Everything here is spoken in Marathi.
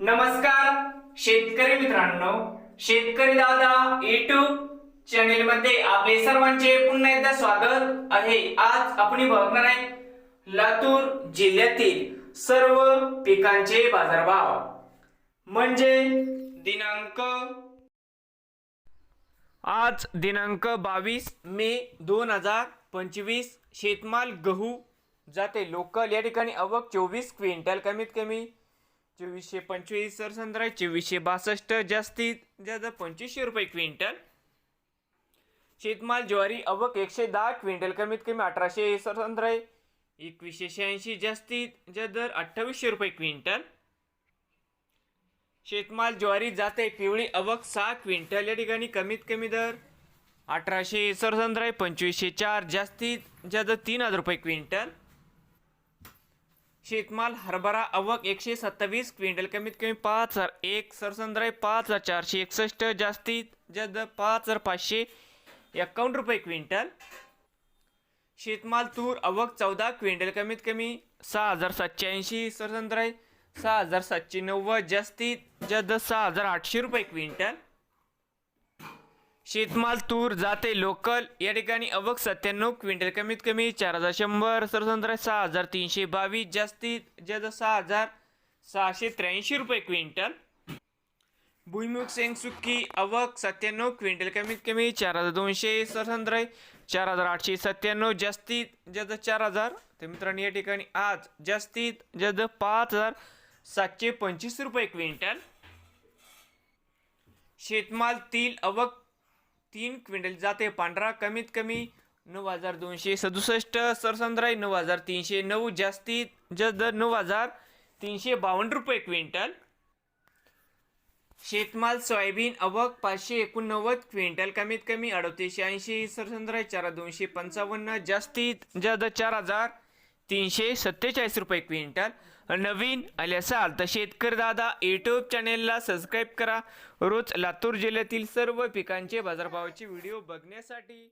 नमस्कार शेतकरी मित्रांनो. शेतकरी दादा युट्यूब चॅनेल मध्ये आपले सर्वांचे पुन्हा एकदा स्वागत आहे. आज आपण बघणार आहे लातूर जिल्ह्यातील सर्व पिकांचे बाजारभाव. म्हणजे दिनांक आज दिनांक बावीस मे दोन हजार पंचवीस. शेतमाल गहू जाते. लोकल या ठिकाणी अवक चोवीस क्विंटल कमीत कमी चोवीसशे पंचवीस सरसंद्रा चोवीसशे बासष्ट जास्तीत जास्त पंचवीसशे रुपये क्विंटल. शेतमाल ज्वारी अवक एकशे दहा क्विंटल कमीत कमी अठराशे सरसंद्रा एकवीसशे शहाऐंशी जास्तीत जास्त दर अठ्ठावीसशे रुपये क्विंटल. शेतमाल ज्वारी जाते पिवळी अवक सहा क्विंटल या ठिकाणी कमीत कमी दर अठराशे सरसंद्राय पंचवीसशे चार जास्तीत जास्त तीन हजार रुपये क्विंटल. शेतमाल हरभरा अवक एकशे सत्तावीस क्विंटल कमीत कमी पाच हजार एक सरसंद्राय पाच हजार चारशे एकसष्ट जास्तीत जास्त पाच हजार पाचशे एकावन्न रुपये क्विंटल. शेतमाल तूर अवक चौदा क्विंटल कमीत कमी सहा हजार सातशे ऐंशी सरसंद्राय सहा हजार सातशे नव्वद जास्तीत जास्त सहा हजार आठशे रुपये क्विंटल. शेतमाल तूर जाते लोकल या ठिकाणी अवक सत्त्याण्णव क्विंटल कमीत कमी चार हजार शंभर सरसंद्राय सहा हजार तीनशे बावीस जास्तीत जास्त सहा हजार सहाशे त्र्याऐंशी रुपये क्विंटल. भुईमुख सेंग सुक्की अवक सत्त्याण्णव क्विंटल कमीत कमी चार हजार दोनशे सरसंद्राय चार हजार आठशे सत्त्याण्णव जास्तीत जास्त चार हजार तर मित्रांनो या ठिकाणी आज जास्तीत जास्त पाच हजार सातशे पंचवीस रुपये क्विंटल. शेतमाल तील अवक तीन क्विंटल जाते. पांढरा कमीत कमी नऊ हजार दोनशे सदुसष्ट सरसंद्राय नऊ हजार तीनशे नऊ जास्तीत जास्त दर नऊ हजार तीनशे बावन्न रुपये क्विंटल. शेतमाल सोयाबीन अवक पाचशे एकोणनव्वद क्विंटल कमीत कमी अडतीसशे ऐंशी सरसंद्राय चार दोनशे पंचावन्न जास्तीत जास्त चार हजार तीनशे सत्तेचाळीस रुपये क्विंटल. नवीन आले असाल तर शेतकरी दादा यूट्यूब चॅनेलला सबस्क्राईब करा. रोज लातूर जिल्ह्यातील सर्व पिकांचे बाजारभावाचे व्हिडिओ बघण्यासाठी.